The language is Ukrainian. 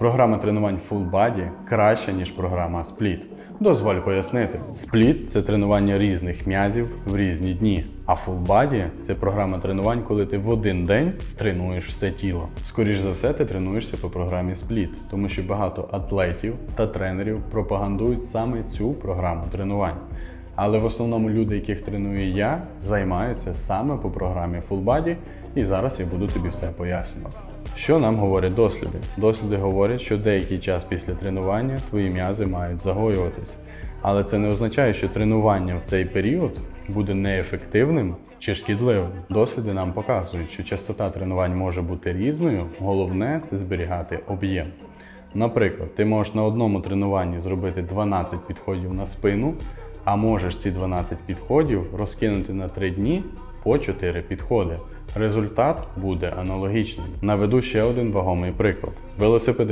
Програма тренувань Full Body краща, ніж програма Split. Дозволь пояснити. Split – це тренування різних м'язів в різні дні. А Full Body – це програма тренувань, коли ти в один день тренуєш все тіло. Скоріш за все, ти тренуєшся по програмі Split, тому що багато атлетів та тренерів пропагандують саме цю програму тренувань. Але в основному люди, яких треную я, займаються саме по програмі Full Body, і зараз я буду тобі все пояснювати. Що нам говорять досліди? Досліди говорять, що деякий час після тренування твої м'язи мають загоюватися. Але це не означає, що тренування в цей період буде неефективним чи шкідливим. Досліди нам показують, що частота тренувань може бути різною, головне це зберігати об'єм. Наприклад, ти можеш на одному тренуванні зробити 12 підходів на спину, а можеш ці 12 підходів розкинути на 3 дні по 4 підходи. Результат буде аналогічним. Наведу ще один вагомий приклад. Велосипедист